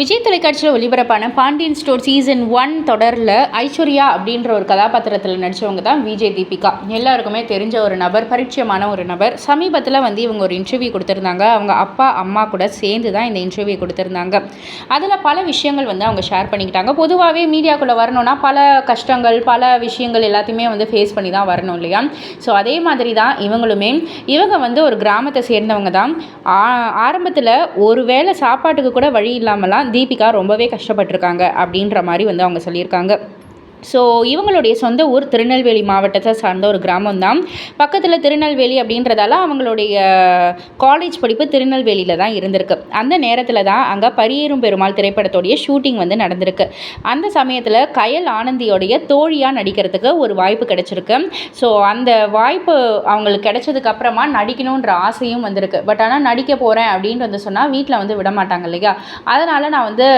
விஜய் தொலைக்காட்சியில் ஒளிபரப்பான Pandian store season one தொடரில் ஐஸ்வர்யா அப்படின்ற ஒரு கதாபாத்திரத்தில் நடித்தவங்க தான் விஜய் தீபிகா. எல்லாருக்குமே தெரிஞ்ச ஒரு நபர் பரிச்சயமான ஒரு நபர். சமீபத்தில் வந்து இவங்க ஒரு இன்டர்வியூ கொடுத்துருந்தாங்க. அவங்க அப்பா அம்மா கூட சேர்ந்து தான் இந்த இன்டர்வியூ கொடுத்துருந்தாங்க. அதில் பல விஷயங்கள் வந்து அவங்க ஷேர் பண்ணிக்கிட்டாங்க. பொதுவாகவே மீடியாக்குள்ளே வரணும்னா பல கஷ்டங்கள் பல விஷயங்கள் எல்லாத்தையுமே வந்து ஃபேஸ் பண்ணி தான் வரணும் இல்லையா? ஸோ அதே மாதிரி தான் இவங்களுமே. இவங்க வந்து ஒரு கிராமத்தை சேர்ந்தவங்க தான். ஆரம்பத்தில் ஒரு வேளை சாப்பாட்டுக்கு கூட வழி இல்லாமலாம் தீபிகா ரொம்பவே கஷ்டப்பட்டிருக்காங்க அப்படின்ற மாதிரி வந்து அவங்க சொல்லியிருக்காங்க. ஸோ இவங்களுடைய சொந்த ஊர் திருநெல்வேலி மாவட்டத்தை சார்ந்த ஒரு கிராமம் தான் பக்கத்தில் திருநெல்வேலி அப்படின்றதால அவங்களுடைய காலேஜ் படிப்பு திருநெல்வேலியில் தான் இருந்திருக்கு. அந்த நேரத்தில் தான் அங்கே பரியேறும் பெருமாள் திரைப்படத்தோடைய ஷூட்டிங் வந்து நடந்திருக்கு. அந்த சமயத்தில் கயல் ஆனந்தியோடைய தோழியாக நடிக்கிறதுக்கு ஒரு வாய்ப்பு கிடச்சிருக்கு. ஸோ அந்த வாய்ப்பு அவங்களுக்கு கிடைச்சதுக்கு அப்புறமா நடிக்கணுன்ற ஆசையும் வந்திருக்கு. பட் ஆனால் நடிக்க போகிறேன் அப்படின்ட்டு வந்து சொன்னால் வீட்டில் வந்து விட மாட்டாங்க இல்லையா? அதனால் நான் வந்து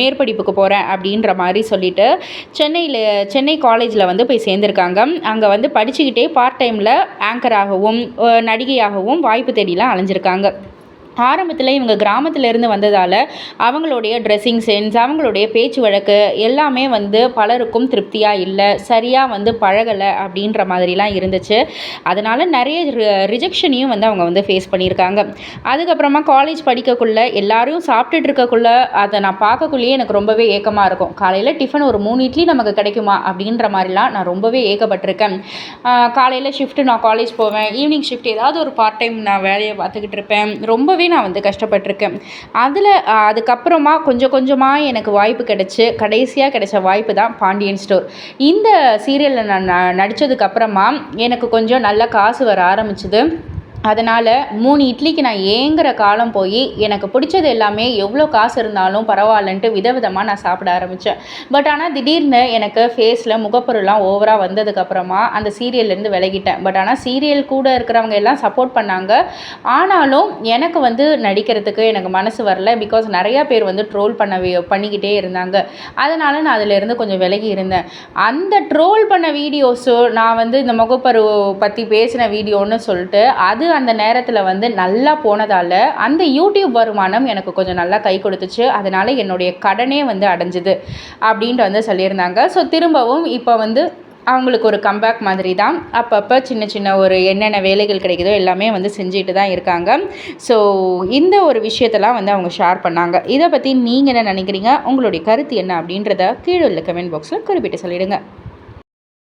மேற்படிப்புக்கு போகிறேன் அப்படின்ற மாதிரி சொல்லிட்டு சென்னையில் சென்னை காலேஜில் வந்து போய் சேர்ந்துருக்காங்க. அங்கே வந்து படிச்சுக்கிட்டே பார்ட் டைமில் ஆங்கராகவும் நடிகையாகவும் வாய்ப்பு தேடிலாம் அலைஞ்சிருக்காங்க. ஆரம்பத்தில் இவங்க கிராமத்திலேருந்து வந்ததால் அவங்களுடைய ட்ரெஸ்ஸிங் சென்ஸ் அவங்களுடைய பேச்சு வழக்கு எல்லாமே வந்து பலருக்கும் திருப்தியாக இல்லை சரியாக வந்து பழகலை அப்படின்ற மாதிரிலாம் இருந்துச்சு. அதனால் நிறைய ரிஜெக்ஷனையும் வந்து அவங்க வந்து ஃபேஸ் பண்ணியிருக்காங்க. அதுக்கப்புறமா காலேஜ் படிக்கக்குள்ள எல்லாரும் சாப்பிட்டுட்டு இருக்கக்குள்ள அதை நான் பார்க்கக்குள்ளேயே எனக்கு ரொம்பவே ஏக்கமாக இருக்கும். காலையில் டிஃபன் ஒரு மூணு இட்லி நமக்கு கிடைக்குமா அப்படின்ற மாதிரிலாம் நான் ரொம்பவே ஏக்கப்பட்டிருக்கேன் காலையில் ஷிஃப்ட்டு நான் காலேஜ் போவேன். ஈவினிங் ஷிஃப்ட் ஏதாவது ஒரு பார்ட் டைம் நான் வேலையை பார்த்துக்கிட்டு இருப்பேன். ரொம்பவே ரொம்பவே நான் வந்து கஷ்டப்பட்டிருக்கேன். அதில் அதுக்கப்புறமா கொஞ்சம் கொஞ்சமாக எனக்கு வாய்ப்பு கிடச்சி கடைசியாக கிடைச்ச வாய்ப்பு தான் பாண்டியன் ஸ்டோர். இந்த சீரியலில் நான் நடித்ததுக்கப்புறமா எனக்கு கொஞ்சம் நல்ல காசு வர ஆரம்பிச்சுது. அதனால் மூணு இட்லிக்கு நான் ஏங்குற காலம் போய் எனக்கு பிடிச்சது எல்லாமே எவ்வளோ காசு இருந்தாலும் பரவாயில்லன்ட்டு விதவிதமாக நான் சாப்பிட ஆரம்பித்தேன் பட் ஆனால் திடீர்னு எனக்கு ஃபேஸில் முகப்பொருள்லாம் ஓவராக வந்ததுக்கப்புறமா அந்த சீரியல்லேருந்து விலகிட்டேன். பட் ஆனால் சீரியல் கூட இருக்கிறவங்க எல்லாம் சப்போர்ட் பண்ணாங்க. ஆனாலும் எனக்கு வந்து நடிக்கிறதுக்கு எனக்கு மனசு வரல. பிகாஸ் நிறையா பேர் வந்து ட்ரோல் பண்ண பண்ணிக்கிட்டே இருந்தாங்க. அதனால் நான் அதிலேருந்து கொஞ்சம் விலகி இருந்தேன். அந்த ட்ரோல் பண்ண வீடியோஸோ நான் வந்து இந்த முகப்பரு பற்றி பேசின வீடியோன்னு சொல்லிட்டு அது அந்த நேரத்தில் வந்து நல்லா போனதால் அந்த யூடியூப் வருமானம் எனக்கு கொஞ்சம் நல்லா கை கொடுத்துச்சு. அதனால் என்னுடைய கடனே வந்து அடைஞ்சிது அப்படின்ட்டு வந்து சொல்லியிருந்தாங்க. ஸோ திரும்பவும் இப்போ வந்து அவங்களுக்கு ஒரு கம்பேக் மாதிரி தான் அப்பப்போ சின்ன சின்ன ஒரு என்னென்ன வேலைகள் கிடைக்குதோ எல்லாமே வந்து செஞ்சுட்டு தான் இருக்காங்க. ஸோ இந்த ஒரு விஷயத்தெல்லாம் வந்து அவங்க ஷேர் பண்ணாங்க. இதை பற்றி நீங்கள் என்ன நினைக்கிறீங்க? உங்களுடைய கருத்து என்ன அப்படின்றத கீழே உள்ள கமெண்ட் பாக்ஸில் குறிப்பிட்டு சொல்லிவிடுங்க